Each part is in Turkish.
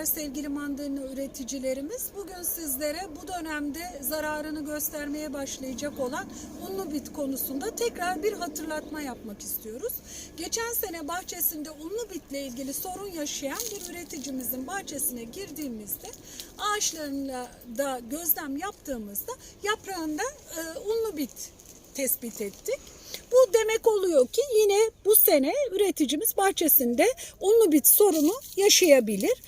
Merhabalar sevgili mandalina üreticilerimiz. Bugün sizlere bu dönemde zararını göstermeye başlayacak olan unlu bit konusunda tekrar bir hatırlatma yapmak istiyoruz. Geçen sene bahçesinde unlu bitle ilgili sorun yaşayan bir üreticimizin bahçesine girdiğimizde ağaçlarında da gözlem yaptığımızda yaprağında e, unlu bit tespit ettik. Bu demek oluyor ki yine bu sene üreticimiz bahçesinde unlu bit sorunu yaşayabilir.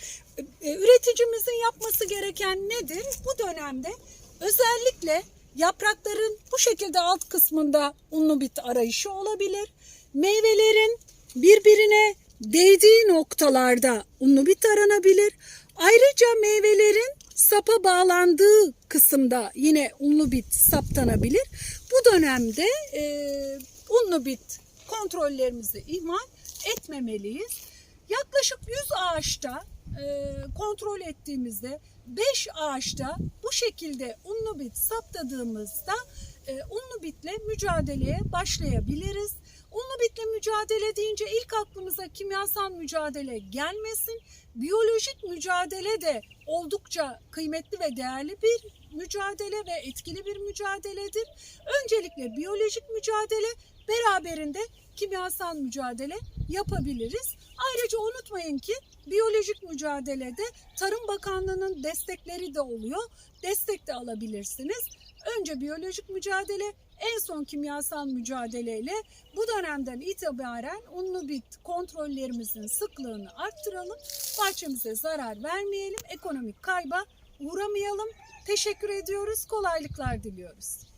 E, Üreticimizin yapması gereken nedir? Bu dönemde özellikle yaprakların bu şekilde alt kısmında unlu bit arayışı olabilir. Meyvelerin birbirine değdiği noktalarda unlu bit aranabilir. Ayrıca meyvelerin sapa bağlandığı kısımda yine unlu bit saptanabilir. Bu dönemde e, unlu bit kontrollerimizi ihmal etmemeliyiz. Yaklaşık 100 ağaçta e, kontrol ettiğimizde 5 ağaçta bu şekilde unlu bit saptadığımızda e, unlu bitle mücadeleye başlayabiliriz. Bitle mücadele deyince ilk aklımıza kimyasal mücadele gelmesin. Biyolojik mücadele de oldukça kıymetli ve değerli bir mücadele ve etkili bir mücadeledir. Öncelikle biyolojik mücadele beraberinde kimyasal mücadele yapabiliriz. Ayrıca unutmayın ki biyolojik mücadelede Tarım Bakanlığı'nın destekleri de oluyor. Destek de alabilirsiniz. Önce biyolojik mücadele, en son kimyasal mücadeleyle bu dönemden itibaren unlu bit kontrollerimizin sıklığını arttıralım. Bahçemize zarar vermeyelim, ekonomik kayba uğramayalım. Teşekkür ediyoruz, kolaylıklar diliyoruz.